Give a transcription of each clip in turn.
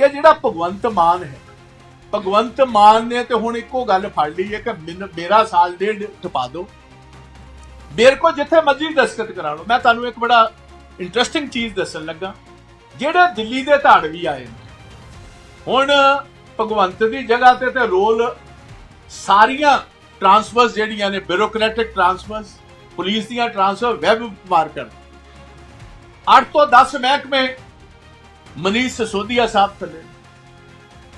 ਕਿ ਜਿਹੜਾ ਭਗਵੰਤ ਮਾਨ ਹੈ, ਭਗਵੰਤ ਮਾਨ ਨੇ ਤੇ ਹੁਣ ਇੱਕੋ ਗੱਲ ਫੜ ਲਈ ਹੈ ਕਿ ਮੈਨੂੰ- ਮੇਰਾ ਸਾਲ ਡੇਢ ਟਪਾ ਦਿਓ। ਮੇਰੇ ਕੋਲ ਜਿੱਥੇ ਮਰਜ਼ੀ ਦਸਤਖਤ ਕਰਾ ਲਓ। ਮੈਂ ਤੁਹਾਨੂੰ ਇੱਕ ਬੜਾ ਇੰਟਰਸਟਿੰਗ ਚੀਜ਼ ਦੱਸਣ ਲੱਗਾ। ਜਿਹੜੇ ਦਿੱਲੀ ਦੇ ਧਾੜਵੀ ਆਏ ਨੇ, ਹੁਣ ਭਗਵੰਤ ਦੀ ਜਗ੍ਹਾ ਤੇ ਤੇ ਰੋਲ ਸਾਰੀਆਂ ਟਰਾਂਸਫਰਸ ਜਿਹੜੀਆਂ ਨੇ ਬਿਊਰੋਕ੍ਰੈਟਿਕ ਟਰਾਂਸਫਰਸ ਪੁਲਿਸ ਦੀਆਂ ਟਰਾਂਸਫਰ ਵੈਬ ਮਾਰ ਕਰ 8 ਤੋਂ 10 ਮਹਿਕਮੇ ਮਨੀਸ਼ ਸਸੋਦੀਆ ਸਾਹਿਬ ਥੱਲੇ।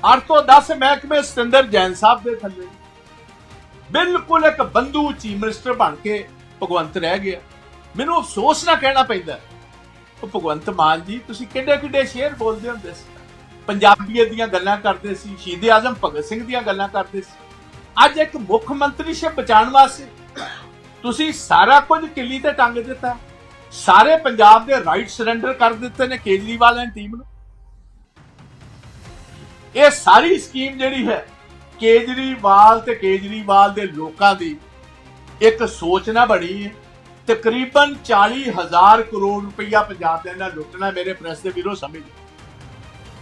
8 ਤੋਂ 10 ਮਹਿਕਮੇ ਸਤਿੰਦਰ ਜੈਨ ਸਾਹਿਬ ਦੇ ਥੱਲੇ। ਬਿਲਕੁਲ ਇੱਕ ਬੰਦੂ ਚੀਫ ਮਿਨਿਸਟਰ ਬਣ ਕੇ ਭਗਵੰਤ ਰਹਿ ਗਿਆ। ਮੈਨੂੰ ਅਫਸੋਸ ਨਾ ਕਹਿਣਾ ਪੈਂਦਾ ਉਹ ਭਗਵੰਤ ਮਾਨ ਜੀ, ਤੁਸੀਂ ਕਿੱਡੇ ਕਿੱਡੇ ਸ਼ੇਰ ਬੋਲਦੇ ਹੁੰਦੇ ਸੀ। ਪੰਜਾਬੀਅਤ ਦੀਆਂ ਗੱਲਾਂ ਕਰਦੇ ਸੀ, ਸ਼ਹੀਦ ਆਜ਼ਮ ਭਗਤ ਸਿੰਘ ਦੀਆਂ ਗੱਲਾਂ ਕਰਦੇ ਸੀ। ਅੱਜ ਇੱਕ ਮੁੱਖ ਮੰਤਰੀ ਮੰਤਰੀਸ਼ਿਪ ਬਚਾਉਣ ਵਾਸਤੇ ਤੁਸੀਂ ਸਾਰਾ ਕੁਝ ਕਿੱਲੀ ਤੇ ਟੰਗ ਦਿੱਤਾ। ਸਾਰੇ ਪੰਜਾਬ ਦੇ ਰਾਈਟ ਸਰੈਂਡਰ ਕਰ ਦਿੱਤੇ ਨੇ ਕੇਜਰੀਵਾਲ ਐਂਡ ਟੀਮ ਨੂੰ। ਇਹ ਸਾਰੀ ਸਕੀਮ ਜਿਹੜੀ ਹੈ ਕੇਜਰੀਵਾਲ ਤੇ ਕੇਜਰੀਵਾਲ ਦੇ ਲੋਕਾਂ ਦੀ ਇੱਕ ਸੋਚ ਨਾ ਬਣੀ ਹੈ। ਤਕਰੀਬਨ 40000 ਕਰੋੜ ਰੁਪਈਆ ਪੰਜਾਬ ਦੇ ਨਾਲ ਲੁੱਟਣਾ ਮੇਰੇ ਪ੍ਰੈਸ ਦੇ ਵੀਰੋ ਸਮਝ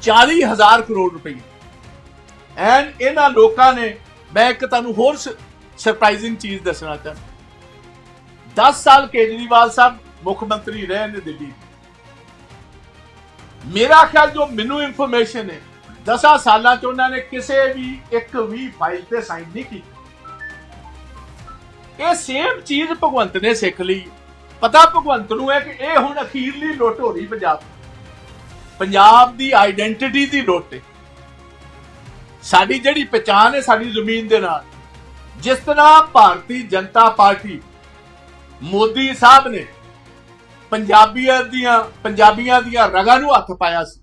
40000 ਕਰੋੜ ਰੁਪਈਆ। ਐਨ ਇਹਨਾਂ ਲੋਕਾਂ ਨੇ ਮੈਂ ਇੱਕ ਤੁਹਾਨੂੰ ਹੋਰ ਸਰਪ੍ਰਾਈਜ਼ਿੰਗ ਚੀਜ਼ ਦੱਸਣਾ ਚਾਹੁੰਦਾ। 10 ਸਾਲ ਕੇਜਰੀਵਾਲ ਸਾਹਿਬ ਮੁੱਖ ਮੰਤਰੀ ਰਹੇ ਨੇ ਦਿੱਲੀ। ਮੇਰਾ ਖਿਆਲ ਜੋ ਮੈਨੂੰ ਇਨਫੋਰਮੇਸ਼ਨ ਹੈ 10 ਸਾਲਾਂ ਚ ਉਹਨਾਂ ਨੇ ਕਿਸੇ ਵੀ ਇੱਕ ਵੀ ਫਾਈਲ ਤੇ ਸਾਈਨ ਨਹੀਂ ਕੀਤੀ। ਇਹ ਸੇਮ ਚੀਜ਼ ਭਗਵੰਤ ਨੇ ਸਿੱਖ ਲਈ। ਪਤਾ ਭਗਵੰਤ ਨੂੰ ਹੈ ਕਿ ਇਹ ਹੁਣ ਅਖੀਰਲੀ ਲੁੱਟ ਹੋ ਰਹੀ ਪੰਜਾਬ ਪੰਜਾਬ ਦੀ ਆਇਡੈਂਟੀਟੀ ਦੀ ਲੁੱਟ ਹੈ। ਸਾਡੀ ਜਿਹੜੀ ਪਛਾਣ ਹੈ ਸਾਡੀ ਜ਼ਮੀਨ ਦੇ ਨਾਲ। ਜਿਸ ਤਰ੍ਹਾਂ ਭਾਰਤੀ ਜਨਤਾ ਪਾਰਟੀ ਮੋਦੀ ਸਾਹਿਬ ਨੇ ਪੰਜਾਬੀਆਂ ਦੀਆਂ ਪੰਜਾਬੀਆਂ ਦੀਆਂ ਰਗਾਂ ਨੂੰ ਹੱਥ ਪਾਇਆ ਸੀ।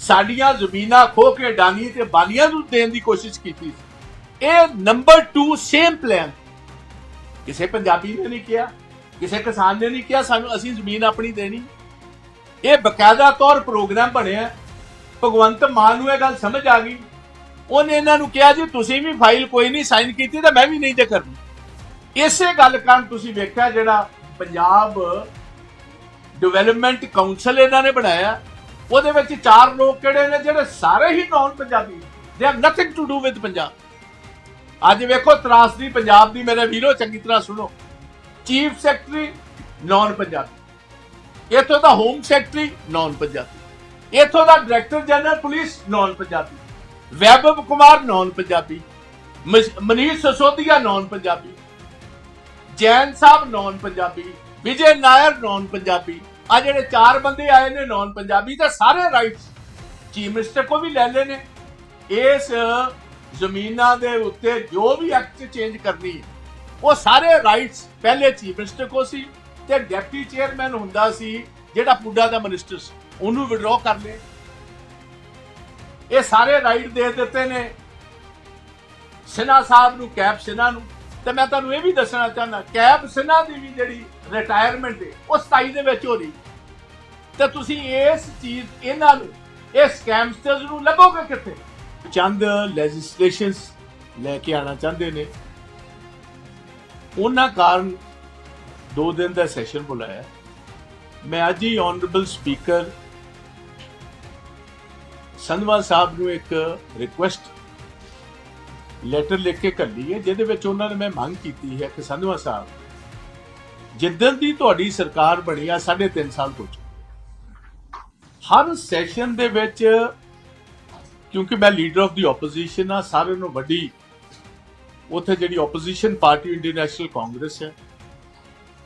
ਸਾਡੀਆਂ ਜ਼ਮੀਨਾਂ ਖੋ ਕੇ ਡਾਂਗੀ ਤੇ ਬਾਲੀਆਂ ਨੂੰ ਦੇਣ ਦੀ ਕੋਸ਼ਿਸ਼ ਕੀਤੀ ਸੀ। ਇਹ ਨੰਬਰ 2 ਸੇਮ ਪਲਾਨ ਕਿਸੇ ਪੰਜਾਬੀ ਨੇ ਨਹੀਂ ਕਿਹਾ, ਕਿਸੇ ਕਿਸਾਨ ਨੇ ਨਹੀਂ ਕਿਹਾ, ਸਾਨੂੰ ਅਸੀਂ ਜ਼ਮੀਨ ਆਪਣੀ ਦੇਣੀ। ਇਹ ਬਕਾਇਦਾ ਤੌਰ ਪ੍ਰੋਗਰਾਮ ਬਣਿਆ। ਭਗਵੰਤ ਮਾਨ ਨੂੰ ਇਹ ਗੱਲ ਸਮਝ ਆ ਗਈ। ਉਹਨੇ ਇਹਨਾਂ ਨੂੰ ਕਿਹਾ, ਜੀ ਤੁਸੀਂ ਵੀ ਫਾਈਲ ਕੋਈ ਨਹੀਂ ਸਾਈਨ ਕੀਤੀ ਤਾਂ ਮੈਂ ਵੀ ਨਹੀਂ ਤੇ ਕਰਨੀ। ਇਸੇ ਗੱਲ ਕਾਰਨ ਤੁਸੀਂ ਵੇਖਿਆ ਜਿਹੜਾ ਪੰਜਾਬ ਡਿਵੈਲਪਮੈਂਟ ਕਾਉਂਸਲ ਇਹਨਾਂ ਨੇ ਬਣਾਇਆ। ਉਹਦੇ ਵਿੱਚ ਚਾਰ ਲੋਕ ਕਿਹੜੇ ਨੇ? ਜਿਹੜੇ ਸਾਰੇ ਹੀ ਨਾਨ ਪੰਜਾਬੀ ਦੇ have nothing to do with Punjab ਅੱਜ ਵੇਖੋ ਤਰਾਸਦੀ ਪੰਜਾਬ ਦੀ ਮੇਰੇ ਵੀਰੋ, ਚੰਗੀ ਤਰ੍ਹਾਂ ਸੁਣੋ। ਚੀਫ ਸੈਕਟਰੀ ਨਾਨ ਪੰਜਾਬੀ ਇੱਥੋਂ ਦਾ ਹੋਮ ਸੈਕਟਰੀ ਨਾਨ ਪੰਜਾਬੀ ਇੱਥੋਂ ਦਾ director general police non Punjabi Vaibhav Kumar non Punjabi ਮਸ- ਮਨੀਸ਼ ਸਸੋਦੀਆ ਨਾਨ ਪੰਜਾਬੀ ਜੈਨ ਸਾਹਿਬ ਨਾਨ ਪੰਜਾਬੀ ਵਿਜੇ ਨਾਇਰ ਨਾਨ ਪੰਜਾਬੀ। ਆ ਜਿਹੜੇ ਚਾਰ ਬੰਦੇ ਆਏ ਨੇ ਨਾਨ ਪੰਜਾਬੀ, ਤਾਂ ਸਾਰੇ ਰਾਈਟਸ ਚੀਫ ਮਿਨਿਸਟਰ ਕੋ ਵੀ ਲੈ ਲਏ ਨੇ। ਇਸ ਜ਼ਮੀਨਾਂ ਦੇ ਉੱਤੇ ਜੋ ਵੀ ਐਕਟ ਚੇਂਜ ਕਰਨੀ ਹੈ, ਉਹ ਸਾਰੇ ਰਾਈਟਸ ਪਹਿਲੇ ਚੀਫ ਮਿਨਿਸਟਰ ਕੋ ਸੀ ਤੇ ਡਿਪਟੀ ਚੇਅਰਮੈਨ ਹੁੰਦਾ ਸੀ, ਜਿਹੜਾ ਪੁੱਡਾ ਦਾ ਮਿਨਿਸਟਰ ਸੀ, ਉਹਨੂੰ ਵਿਡਰਾਅ ਕਰ ਲਏ। ਇਹ ਸਾਰੇ ਰਾਈਟ ਦੇ ਦਿੱਤੇ ਨੇ। ਸਿਨਾ ਸਾਹਿਬ ਨੂੰ ਕੈਪ ਸਿਨਾ ਨੂੰ। ਤੇ ਮੈਂ ਤੁਹਾਨੂੰ ਇਹ ਵੀ ਦੱਸਣਾ ਚਾਹੁੰਦਾ, ਕੈਬ ਸਿਨਾ ਦੀ ਵੀ ਜਿਹੜੀ ਰਿਟਾਇਰਮੈਂਟ ਹੈ ਉਹ 27 ਦੇ ਵਿੱਚ ਹੋ ਰਹੀ ਤੇ ਤੁਸੀਂ ਇਸ ਚੀਜ਼, ਇਹਨਾਂ ਨੂੰ ਇਹ ਸਕੈਮਸਟਰਸ ਨੂੰ ਲੱਭੋਗੇ ਕਿੱਥੇ? ਚੰਦ ਲੈਜਿਸਲੇਸ਼ਨਸ ਲੈ ਕੇ ਆਣਾ ਚਾਹੁੰਦੇ ਨੇ। ਉਹਨਾਂ ਕਾਰਨ ਦੋ ਦਿਨ ਦਾ ਸੈਸ਼ਨ ਬੁਲਾਇਆ। ਮੈਂ ਅੱਜ ਹੀ ਆਨਰੇਬਲ ਸਪੀਕਰ ਸੰਧਵਾ ਸਾਹਿਬ ਨੂੰ ਇੱਕ ਰਿਕੁਐਸਟ ਲੈਟਰ ਲਿਖ ਕੇ ਕੱਢੀ ਹੈ, ਜਿਹਦੇ ਵਿੱਚ ਉਹਨਾਂ ਨੇ ਮੈਂ ਮੰਗ ਕੀਤੀ ਹੈ ਕਿ ਸੰਧਵਾ ਸਾਹਿਬ, ਜਿੱਦਣ ਦੀ ਤੁਹਾਡੀ ਸਰਕਾਰ ਬਣੀ ਆ 3.5 ਸਾਲ ਤੋਂ ਚੁੱਕੇ ਹਰ ਸੈਸ਼ਨ ਦੇ ਵਿੱਚ, ਕਿਉਂਕਿ ਮੈਂ ਲੀਡਰ ਆਫ ਦੀ ਆਪੋਜੀਸ਼ਨ ਆ, ਸਾਰਿਆਂ ਨੂੰ ਵੱਡੀ ਉੱਥੇ ਜਿਹੜੀ opposition party Indian National Congress ਹੈ।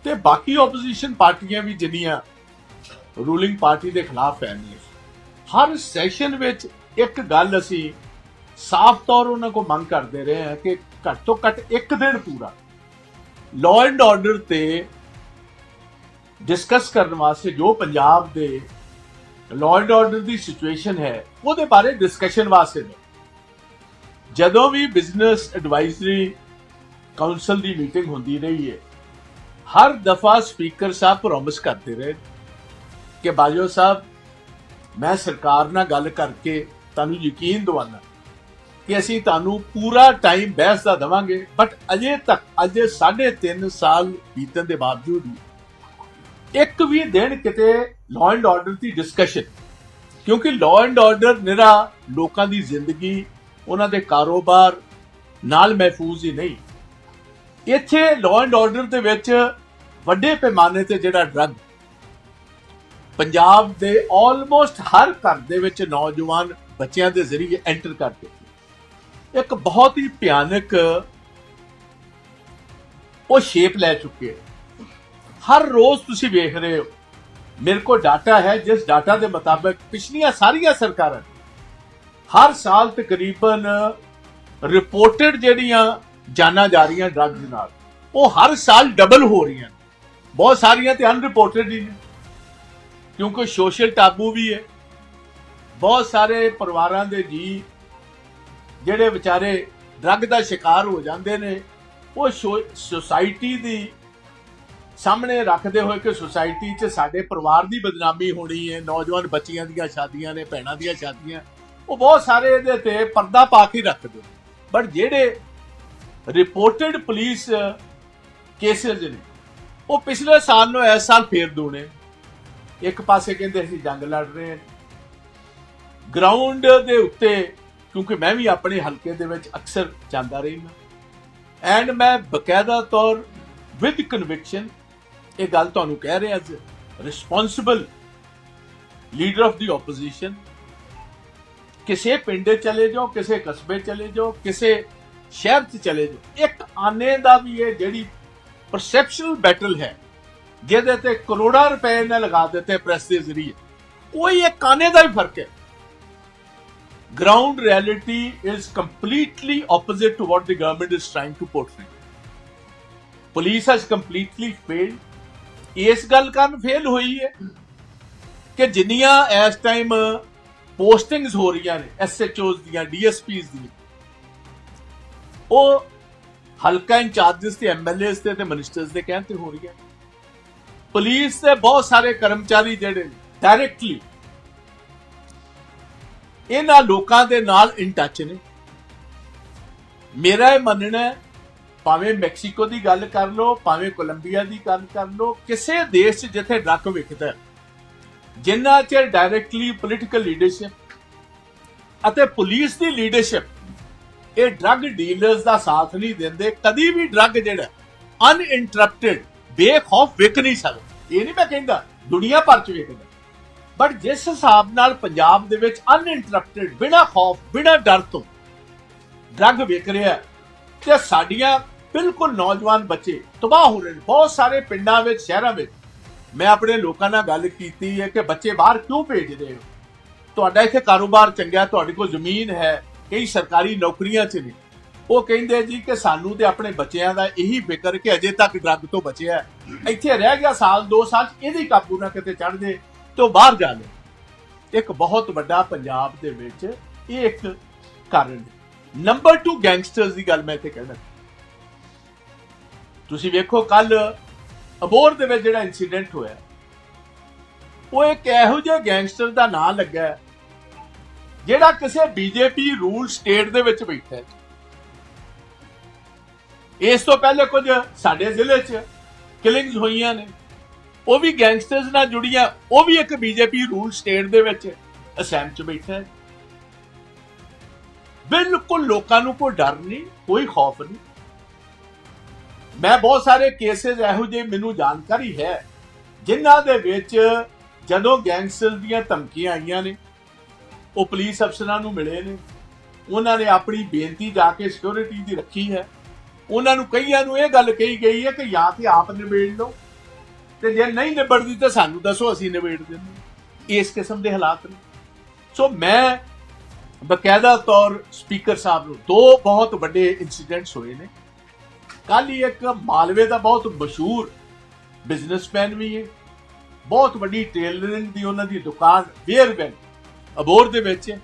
ਤੇ ਬਾਕੀ ਆਪੋਜੀਸ਼ਨ ਪਾਰਟੀਆਂ ਵੀ ਜਿੰਨੀਆਂ ਰੂਲਿੰਗ ਪਾਰਟੀ ਦੇ ਖਿਲਾਫ ਹੈ ਨੇ ਹਰ ਸੈਸ਼ਨ ਵਿੱਚ ਇੱਕ ਗੱਲ ਅਸੀਂ ਸਾਫ਼ ਤੌਰ ਉਹਨਾਂ ਕੋ ਮੰਗ ਕਰਦੇ ਰਹੇ ਹਾਂ ਕਿ ਘੱਟ ਤੋਂ ਘੱਟ ਇੱਕ ਦਿਨ ਪੂਰਾ ਲਾਅ ਐਂਡ ਆਰਡਰ ਤੇ ਡਿਸਕਸ ਕਰਨ ਵਾਸਤੇ ਜੋ ਪੰਜਾਬ ਦੇ ਲਾਅ ਐਂਡ ਆਰਡਰ ਦੀ ਸਿਚੁਏਸ਼ਨ ਹੈ, ਉਹਦੇ ਬਾਰੇ ਡਿਸਕਸ਼ਨ ਵਾਸਤੇ ਨੇ। ਜਦੋਂ ਵੀ ਬਿਜ਼ਨਸ ਐਡਵਾਈਜ਼ਰੀ ਕਾਉਂਸਲ ਦੀ ਮੀਟਿੰਗ ਹੁੰਦੀ ਰਹੀ ਹੈ, ਹਰ ਦਫਾ ਸਪੀਕਰ ਸਾਹਿਬ ਪ੍ਰੋਮਿਸ ਕਰਦੇ ਰਹੇ ਕਿ ਬਾਜੋ ਸਾਹਿਬ, ਮੈਂ ਸਰਕਾਰ ਨਾਲ ਗੱਲ ਕਰਕੇ ਤੁਹਾਨੂੰ ਯਕੀਨ ਦਿਵਾਨਾ ਕਿ ਅਸੀਂ ਤੁਹਾਨੂੰ ਪੂਰਾ ਟਾਈਮ ਬਹਿਸ ਦਾ ਦਵਾਂਗੇ ਬਟ ਅਜੇ ਤੱਕ, ਅਜੇ 3.5 ਸਾਲ ਬੀਤਣ ਦੇ ਬਾਵਜੂਦ ਵੀ ਇੱਕ ਵੀ ਦਿਨ ਕਿਤੇ ਲਾਅ ਐਂਡ ਆਰਡਰ ਦੀ ਡਿਸਕਸ਼ਨ ਕਿਉਂਕਿ ਲਾਅ ਐਂਡ ਆਰਡਰ ਨਿਰਾ ਲੋਕਾਂ ਦੀ ਜ਼ਿੰਦਗੀ, ਉਹਨਾਂ ਦੇ ਕਾਰੋਬਾਰ ਨਾਲ ਮਹਿਫੂਜ਼ ਹੀ ਨਹੀਂ। ਇੱਥੇ ਲਾਅ ਐਂਡ ਆਰਡਰ ਦੇ ਵਿੱਚ ਵੱਡੇ ਪੈਮਾਨੇ ਤੇ ਜਿਹੜਾ ਡਰੱਗ ਪੰਜਾਬ ਦੇ ਆਲਮੋਸਟ ਹਰ ਘਰ ਦੇ ਵਿੱਚ ਨੌਜਵਾਨ ਬੱਚਿਆਂ ਦੇ ਜ਼ਰੀਏ ਐਂਟਰ ਕਰਦੇ। ਇੱਕ ਬਹੁਤ ਹੀ ਭਿਆਨਕ ਉਹ ਸ਼ੇਪ ਲੈ ਚੁੱਕੇ ਹੈ। ਹਰ ਰੋਜ਼ ਤੁਸੀਂ ਵੇਖ ਰਹੇ ਹੋ। ਮੇਰੇ ਕੋਲ ਡਾਟਾ ਹੈ, ਜਿਸ ਡਾਟਾ ਦੇ ਮੁਤਾਬਕ ਪਿਛਲੀਆਂ ਸਾਰੀਆਂ ਸਰਕਾਰਾਂ ਹਰ ਸਾਲ ਤਕਰੀਬਨ ਰਿਪੋਰਟਡ ਜਿਹੜੀਆਂ ਜਾਨਾਂ ਜਾ ਰਹੀਆਂ ਡਰੱਗਸ ਨਾਲ, ਉਹ ਹਰ ਸਾਲ ਡਬਲ ਹੋ ਰਹੀਆਂ ਨੇ। ਬਹੁਤ ਸਾਰੀਆਂ ਤੇ ਅਨਰਿਪੋਰਟਡ ਹੀ ਨੇ। ਕਿਉਂਕਿ ਸੋਸ਼ਲ ਟਾਬੂ ਵੀ ਹੈ। ਬਹੁਤ ਸਾਰੇ ਪਰਿਵਾਰਾਂ ਦੇ ਜੀ ਜਿਹੜੇ ਵਿਚਾਰੇ ਡਰੱਗ ਦਾ ਸ਼ਿਕਾਰ ਹੋ ਜਾਂਦੇ ਨੇ, ਉਹ ਸੋਸਾਇਟੀ ਦੀ ਸਾਹਮਣੇ ਰੱਖਦੇ ਹੋਏ ਕਿ ਸੋਸਾਇਟੀ 'ਚ ਸਾਡੇ ਪਰਿਵਾਰ ਦੀ ਬਦਨਾਮੀ ਹੋਣੀ ਹੈ, ਨੌਜਵਾਨ ਬੱਚੀਆਂ ਦੀਆਂ ਸ਼ਾਦੀਆਂ ਨੇ, ਭੈਣਾਂ ਦੀਆਂ ਸ਼ਾਦੀਆਂ, ਉਹ ਬਹੁਤ ਸਾਰੇ ਇਹਦੇ ਤੇ ਪਰਦਾ ਪਾ ਕੇ ਰੱਖਦੇ ਬਟ ਜਿਹੜੇ ਰਿਪੋਰਟਡ ਪੁਲਿਸ ਕੇਸਿਸ ਨੇ, ਉਹ ਪਿਛਲੇ ਸਾਲ ਨੂੰ ਇਸ ਸਾਲ ਫੇਰ ਦੂਣੇ ਇੱਕ ਪਾਸੇ ਕਹਿੰਦੇ ਅਸੀਂ ਜੰਗ ਲੜ ਰਹੇ ਹਾਂ। ਗਰਾਊਂਡ ਦੇ ਉੱਤੇ ਕਿਉਂਕਿ ਮੈਂ ਵੀ ਆਪਣੇ ਹਲਕੇ ਦੇ ਵਿੱਚ ਅਕਸਰ ਜਾਂਦਾ ਰਹੀ ਹਾਂ ਐਂਡ ਮੈਂ ਬਕਾਇਦਾ ਤੌਰ ਵਿਦ ਕਨਵਿਕਸ਼ਨ ਇਹ ਗੱਲ ਤੁਹਾਨੂੰ ਕਹਿ ਰਿਹਾ ਅੱਜ responsible leader of the opposition ਕਿਸੇ ਪਿੰਡ ਚਲੇ ਜਾਓ, ਕਿਸੇ ਕਸਬੇ ਚਲੇ ਜਾਓ, ਕਿਸੇ ਸ਼ਹਿਰ 'ਚ ਚਲੇ ਜਾਓ, ਇੱਕ ਆਨੇ ਦਾ ਵੀ ਇਹ ਜਿਹੜੀ ਪਰਸੈਪਸ਼ਨਲ ਬੈਟਲ ਹੈ, ਜਿਹਦੇ ਤੇ ਕਰੋੜਾਂ ਰੁਪਏ ਨੇ ਲਗਾ ਦਿੱਤੇ ਪ੍ਰੈਸ ਦੇ ਜ਼ਰੀਏ, ਕੋਈ ਇੱਕ ਆਨੇ ਦਾ ਵੀ ਫ਼ਰਕ ਹੈ। Ground reality is completely opposite to what the government is trying to portray. Police has completely failed. ਇਸ ਗੱਲ ਕਾਰਨ ਫੇਲ ਹੋਈ ਹੈ ਕਿ ਜਿੰਨੀਆਂ ਇਸ ਟਾਈਮ ਪੋਸਟਿੰਗਸ ਹੋ ਰਹੀਆਂ ਨੇ ਐਸਐਚਓਜ਼ ਦੀਆਂ ਡੀਐਸਪੀਜ਼ ਦੀਆਂ, ਉਹ ਹਲਕਾ ਇੰਚਾਰਜਸ ਤੇ ਐਮਐਲਏਸ ਤੇ ਤੇ ਮਿਨਿਸਟਰਸ ਦੇ ਕਹਿਣ ਤੇ ਹੋ ਰਹੀਆਂ ਪੁਲਿਸ ਦੇ ਬਹੁਤ ਸਾਰੇ ਕਰਮਚਾਰੀ ਜਿਹੜੇ ਡਾਇਰੈਕਟਲੀ ਇਹਨਾਂ ਲੋਕਾਂ ਦੇ ਨਾਲ ਇਨ ਟੱਚ ਨੇ। ਮੇਰਾ ਇਹ ਮੰਨਣਾ ਭਾਵੇਂ ਮੈਕਸੀਕੋ ਦੀ ਗੱਲ ਕਰ ਲਓ ਭਾਵੇਂ ਕੋਲੰਬੀਆ ਦੀ ਗੱਲ ਕਰ ਲਓ ਕਿਸੇ ਦੇਸ਼ 'ਚ ਜਿੱਥੇ ਡਰੱਗ ਵਿਕਦਾ ਹੈ, ਜਿੰਨਾ ਚਿਰ ਡਾਇਰੈਕਟਲੀ ਪੋਲੀਟੀਕਲ ਲੀਡਰਸ਼ਿਪ ਅਤੇ ਪੁਲਿਸ ਦੀ ਲੀਡਰਸ਼ਿਪ ਇਹ ਡਰੱਗ ਡੀਲਰਸ ਦਾ ਸਾਥ ਨਹੀਂ ਦਿੰਦੇ ਕਦੀ ਵੀ ਡਰੱਗ ਜਿਹੜਾ ਅਨਇੰਟਰਪਟਡ ਬੇਖੌਫ ਵਿਕ ਨਹੀਂ ਸਕਦਾ। ਇਹ ਨਹੀਂ ਮੈਂ ਕਹਿੰਦਾ ਦੁਨੀਆ ਭਰ 'ਚ ਵਿਕਦਾ। ਬਟ ਜਿਸ ਹਿਸਾਬ ਨਾਲ ਪੰਜਾਬ ਦੇ ਵਿੱਚ ਅਨਇੰਟਰਪਟਡ ਬਿਨਾ ਖੌਫ ਬਿਨਾ ਡਰ ਤੋਂ ਡਰੱਗ ਵਿਕ ਰਿਹਾ ਹੈ, ਤੇ ਸਾਡੀਆਂ ਬਿਲਕੁਲ ਨੌਜਵਾਨ ਬੱਚੇ ਤਬਾਹ ਹੋ ਰਹੇ ਨੇ। ਬਹੁਤ ਸਾਰੇ ਪਿੰਡਾਂ ਵਿੱਚ ਸ਼ਹਿਰਾਂ ਵਿੱਚ ਮੈਂ ਆਪਣੇ ਲੋਕਾਂ ਨਾਲ ਗੱਲ ਕੀਤੀ ਹੈ ਕਿ ਬੱਚੇ ਬਾਹਰ ਕਿਉਂ ਭੇਜਦੇ ਹੋ? ਤੁਹਾਡਾ ਇੱਥੇ ਕਾਰੋਬਾਰ ਚੰਗਾ ਤੁਹਾਡੇ ਕੋਲ ਜ਼ਮੀਨ ਹੈ ਕਈ ਸਰਕਾਰੀ ਨੌਕਰੀਆਂ 'ਚ ਨੇ। ਉਹ ਕਹਿੰਦੇ ਜੀ ਕਿ ਸਾਨੂੰ ਤੇ ਆਪਣੇ ਬੱਚਿਆਂ ਦਾ ਇਹੀ ਫਿਕਰ ਕਿ ਅਜੇ ਤੱਕ ਡਰੱਗ ਤੋਂ ਬਚਿਆ ਇੱਥੇ ਰਹਿ ਗਿਆ ਸਾਲ 2 ਸਾਲ 'ਚ ਇਹਦੀ ਕਾਬੂ ਨਾ ਕਿਤੇ ਚੜ ਜੇ ਤੋਂ ਬਾਹਰ ਜਾ ਲੈ ਇੱਕ ਬਹੁਤ ਵੱਡਾ ਪੰਜਾਬ ਦੇ ਵਿੱਚ ਇਹ ਇੱਕ ਕਾਰਨ ਹੈ। ਨੰਬਰ 2 ਗੈਂਗਸਟਰਸ ਦੀ ਗੱਲ ਮੈਂ ਇੱਥੇ ਕਹਿਣਾ। ਤੁਸੀਂ ਵੇਖੋ ਕੱਲ ਅਬੋਰ ਦੇ ਵਿੱਚ ਜਿਹੜਾ ਇਨਸੀਡੈਂਟ ਹੋਇਆ, ਉਹ ਇੱਕ ਇਹੋ ਜਿਹਾ ਗੈਂਗਸਟਰ ਦਾ ਨਾਂ ਲੱਗਾ ਜਿਹੜਾ ਕਿਸੇ ਬੀਜੇਪੀ ਰੂਲ ਸਟੇਟ ਦੇ ਵਿੱਚ ਬੈਠਾ ਹੈ। ਇਸ ਤੋਂ ਪਹਿਲੇ ਕੁਝ ਸਾਡੇ ਜ਼ਿਲ੍ਹੇ 'ਚ ਕਿਲਿੰਗਸ ਹੋਈਆਂ ਨੇ। ਉਹ ਵੀ ਗੈਂਗਸਟਰਸ ਨਾਲ ਜੁੜੀਆਂ, ਉਹ ਵੀ ਇੱਕ ਬੀਜੇਪੀ ਰੂਲ ਸਟੇਟ ਦੇ ਵਿੱਚ ਅਸੈਮ 'ਚ ਬੈਠਾ ਹੈ। ਬਿਲਕੁਲ ਲੋਕਾਂ ਨੂੰ ਕੋਈ ਡਰ ਨਹੀਂ, ਕੋਈ ਖੌਫ ਨਹੀਂ। ਮੈਂ ਬਹੁਤ ਸਾਰੇ ਕੇਸਿਸ ਇਹੋ ਜਿਹੇ ਮੈਨੂੰ ਜਾਣਕਾਰੀ ਹੈ, ਜਿਨ੍ਹਾਂ ਦੇ ਵਿੱਚ ਜਦੋਂ ਗੈਂਗਸਟਰ ਦੀਆਂ ਧਮਕੀਆਂ ਆਈਆਂ ਨੇ, ਉਹ ਪੁਲਿਸ ਅਫਸਰਾਂ ਨੂੰ ਮਿਲੇ ਨੇ, ਉਹਨਾਂ ਨੇ ਆਪਣੀ ਬੇਨਤੀ ਜਾ ਕੇ ਸਿਕਿਉਰਿਟੀ ਦੀ ਰੱਖੀ ਹੈ। ਉਹਨਾਂ ਨੂੰ ਕਈਆਂ ਨੂੰ ਇਹ ਗੱਲ ਕਹੀ ਗਈ ਹੈ ਕਿ ਜਾਂ ਤੇ ਆਪ ਨਿਬੇੜ ਲਓ ਤੇ ਜੇ ਨਹੀਂ ਨਿਬੜਦੀ ਤਾਂ ਸਾਨੂੰ ਦੱਸੋ, ਅਸੀਂ ਨਿਬੇੜ ਦਿੰਦੇ ਇਸ ਕਿਸਮ ਦੇ ਹਾਲਾਤ ਨੇ। ਸੋ ਮੈਂ ਬਕਾਇਦਾ ਤੌਰ ਸਪੀਕਰ ਸਾਹਿਬ ਨੂੰ ਦੋ ਬਹੁਤ ਵੱਡੇ ਇਨਸੀਡੈਂਟਸ ਹੋਏ ਨੇ। ਕੱਲ ਹੀ ਇੱਕ ਮਾਲਵੇ ਦਾ ਬਹੁਤ ਮਸ਼ਹੂਰ ਬਿਜ਼ਨਸਮੈਨ ਵੀ ਹੈ। ਬਹੁਤ ਵੱਡੀ ਟੇਲਰਿੰਗ ਦੀ ਉਹਨਾਂ ਦੀ ਦੁਕਾਨ ਵੇਅਰਵੈਲ ਅਬੋਰ ਦੇ ਵਿੱਚ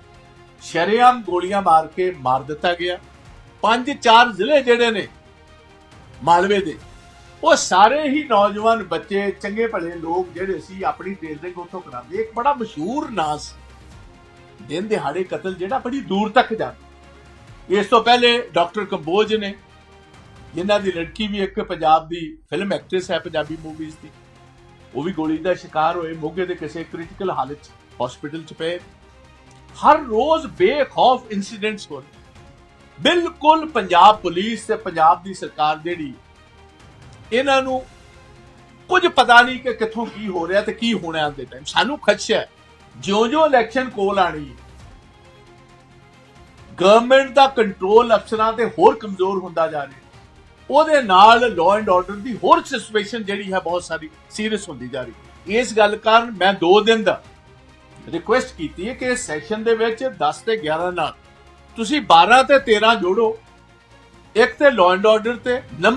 ਸ਼ਰੇਆਮ ਗੋਲੀਆਂ ਮਾਰ ਕੇ ਮਾਰ ਦਿੱਤਾ ਗਿਆ। ਪੰਜ ਚਾਰ ਜ਼ਿਲ੍ਹੇ ਜਿਹੜੇ ਨੇ ਮਾਲਵੇ ਦੇ। ਉਹ ਸਾਰੇ ਹੀ ਨੌਜਵਾਨ ਬੱਚੇ, ਚੰਗੇ ਭਲੇ ਲੋਕ ਜਿਹੜੇ ਸੀ, ਆਪਣੀ ਟੇਲਰਿੰਗ ਉੱਥੋਂ ਕਰਾਉਂਦੇ। ਇੱਕ ਬੜਾ ਮਸ਼ਹੂਰ ਨਾਂ ਸੀ। ਦਿਨ ਦਿਹਾੜੇ ਕਤਲ ਜਿਹੜਾ ਬੜੀ ਦੂਰ ਤੱਕ ਜਾਂਦਾ ਇਸ ਤੋਂ ਪਹਿਲੇ ਡਾਕਟਰ ਕੰਬੋਜ ਨੇ, ਜਿਨ੍ਹਾਂ ਦੀ ਲੜਕੀ ਵੀ ਇੱਕ ਪੰਜਾਬ ਦੀ ਫਿਲਮ ਐਕਟ੍ਰੈਸ ਹੈ, ਪੰਜਾਬੀ ਮੂਵੀਜ਼ ਦੀ, ਉਹ ਵੀ ਗੋਲੀ ਦਾ ਸ਼ਿਕਾਰ ਹੋਏ, ਮੋਗੇ ਦੇ ਕਿਸੇ ਕ੍ਰਿਟੀਕਲ ਹਾਲਤ 'ਚ ਹਸਪੀਟਲ 'ਚ ਪਏ। ਹਰ ਰੋਜ਼ ਬੇਖੌਫ ਇਨਸੀਡੈਂਟਸ ਹੋ ਰਹੇ। ਬਿਲਕੁਲ ਪੰਜਾਬ ਪੁਲਿਸ ਤੇ ਪੰਜਾਬ ਦੀ ਸਰਕਾਰ ਜਿਹੜੀ ਇਹਨਾਂ ਨੂੰ ਕੁਝ ਪਤਾ ਨਹੀਂ ਕਿ ਕਿੱਥੋਂ ਕੀ ਹੋ ਰਿਹਾ ਤੇ ਕੀ ਹੋਣਾ ਆਉਂਦੇ ਟਾਈਮ ਸਾਨੂੰ ਖਦਸ਼ਾ ਹੈ, ਜਿਉਂ-ਜਿਉਂ ਇਲੈਕਸ਼ਨ ਕੋਲ ਆਣੀ ਗਵਰਨਮੈਂਟ ਦਾ ਕੰਟਰੋਲ ਅਫਸਰਾਂ ਤੇ ਹੋਰ ਕਮਜ਼ੋਰ ਹੁੰਦਾ ਜਾ ਰਿਹਾ ਉਹਦੇ ਨਾਲ ਲਾਅ ਐਂਡ ਆਰਡਰ ਦੀ ਹੋਰ ਸਿਚੁਏਸ਼ਨ ਜਿਹੜੀ ਹੈ ਬਹੁਤ ਸਾਰੀ ਸੀਰੀਅਸ ਹੁੰਦੀ ਜਾ ਰਹੀ ਇਸ ਗੱਲ ਕਾਰਨ ਮੈਂ 2 ਦਿਨ ਦਾ ਰਿਕੁਐਸਟ ਕੀਤੀ ਹੈ ਕਿ ਇਸ ਸੈਸ਼ਨ ਦੇ ਵਿੱਚ 10 ਤੇ 11 ਨਾਲ ਤੁਸੀਂ 12 ਤੇ 13 ਜੋੜੋ, ਇੱਕ ਤੇ ਲਾਅ ਐਂਡ ਆਰਡਰ ਤੇ ਨੰਬਰ